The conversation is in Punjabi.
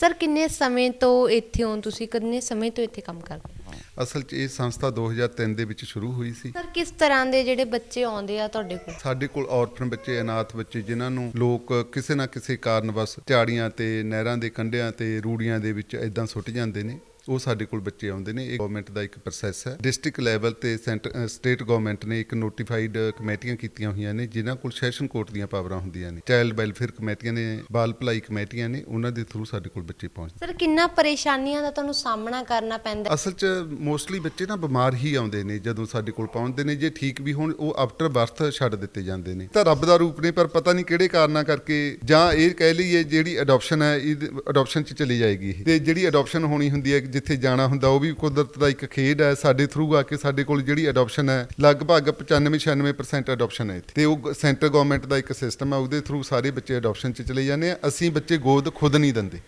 ਸਰ ਕਿੰਨੇ ਸਮੇਂ ਤੋਂ ਇੱਥੇ ਹੋ? ਤੁਸੀਂ ਕਿੰਨੇ ਸਮੇਂ ਤੋਂ ਇੱਥੇ ਕੰਮ ਕਰਦੇ? ਹੋ ਅਸਲ 'ਚ ਇਹ ਸੰਸਥਾ 2003 ਦੇ ਵਿੱਚ ਸ਼ੁਰੂ ਹੋਈ ਸੀ। ਸਰ ਕਿਸ ਤਰ੍ਹਾਂ ਦੇ ਜਿਹੜੇ ਬੱਚੇ ਆਉਂਦੇ ਆ ਤੁਹਾਡੇ ਕੋਲ? ਸਾਡੇ ਕੋਲ ਔਰਫਨ ਬੱਚੇ ਅਨਾਥ ਬੱਚੇ ਜਿਨ੍ਹਾਂ ਨੂੰ ਲੋਕ ਕਿਸੇ ਨਾ ਕਿਸੇ ਕਾਰਨ ਬਸ ਝਾੜੀਆਂ ਤੇ ਨਹਿਰਾਂ ਦੇ ਕੰਢਿਆਂ ਤੇ ਰੂੜੀਆਂ ਦੇ ਵਿੱਚ ਇਦਾਂ ਸੁੱਟ ਜਾਂਦੇ ਨੇ। ਉਹ ਸਾਡੇ ਕੋਲ ਬੱਚੇ ਆਉਂਦੇ ਨੇ। ਇਹ ਗਵਰਨਮੈਂਟ ਦਾ ਇੱਕ ਪ੍ਰੋਸੈਸ ਹੈ। ਡਿਸਟ੍ਰਿਕਟ ਲੈਵਲ ਤੇ ਸਟੇਟ ਗਵਰਨਮੈਂਟ ਨੇ ਇੱਕ ਨੋਟੀਫਾਈਡ ਕਮੇਟੀਆਂ ਕੀਤੀਆਂ ਹੋਈਆਂ ਨੇ ਜਿਨ੍ਹਾਂ ਕੋਲ ਸੈਸ਼ਨ ਕੋਰਟ ਦੀਆਂ ਪਾਵਰਾਂ ਹੁੰਦੀਆਂ ਨੇ। ਚਾਈਲਡ ਵੈਲਫੇਅਰ ਕਮੇਟੀਆਂ ਨੇ ਬਾਲ ਭਲਾਈ ਕਮੇਟੀਆਂ ਨੇ ਉਹਨਾਂ ਦੇ ਥਰੂ ਸਾਡੇ ਕੋਲ ਬੱਚੇ ਪਹੁੰਚਦੇ ਸਰ ਕਿੰਨਾ ਪਰੇਸ਼ਾਨੀਆਂ ਦਾ ਤੁਹਾਨੂੰ ਸਾਹਮਣਾ ਕਰਨਾ ਪੈਂਦਾ? ਅਸਲ 'ਚ ਮੋਸਟਲੀ ਬੱਚੇ ਨਾ ਬਿਮਾਰ ਹੀ ਆਉਂਦੇ ਨੇ ਜਦੋਂ ਸਾਡੇ ਕੋਲ ਪਹੁੰਚਦੇ ਨੇ, ਜੇ ਠੀਕ ਵੀ ਹੋਣ, ਉਹ ਆਫਟਰ ਬਰਥ ਛੱਡ ਦਿੱਤੇ ਜਾਂਦੇ ਨੇ। ਤਾਂ ਰੱਬ ਦਾ ਰੂਪ ਨੇ, ਪਰ ਪਤਾ ਨਹੀਂ ਕਿਹੜੇ ਕਾਰਨਾਂ ਕਰਕੇ, ਜਾਂ ਇਹ ਕਹਿ ਲਈਏ ਜਿਹੜੀ ਅਡਾਪਸ਼ਨ ਹੈ, ਇਹ ਅਡਾਪਸ਼ਨ 'ਚ ਚਲੀ ਜਾਏਗੀ ਇਹ। ਤੇ ਜਿਹੜੀ ਅਡਾਪਸ਼ਨ ਹੋਣੀ ਹੁੰਦੀ ਹੈ, ਜਿੱਥੇ ਜਾਣਾ ਹੁੰਦਾ, ਉਹ ਵੀ ਕੁਦਰਤ ਦਾ ਇੱਕ ਖੇਡ ਹੈ, ਸਾਡੇ ਥਰੂ ਆ ਕੇ ਸਾਡੇ ਕੋਲ ਜਿਹੜੀ ਅਡਾਪਸ਼ਨ ਹੈ, ਲਗਭਗ 95-96% ਅਡਾਪਸ਼ਨ ਹੈ ਇੱਥੇ। ਤੇ ਉਹ ਸੈਂਟਰ ਗਵਰਨਮੈਂਟ ਦਾ ਇੱਕ ਸਿਸਟਮ ਹੈ, ਉਹਦੇ ਥਰੂ ਸਾਰੇ ਬੱਚੇ ਅਡਾਪਸ਼ਨ 'ਚ ਚਲੇ ਜਾਂਦੇ ਆ। ਅਸੀਂ ਬੱਚੇ ਗੋਦ ਖੁਦ ਨਹੀਂ ਦਿੰਦੇ।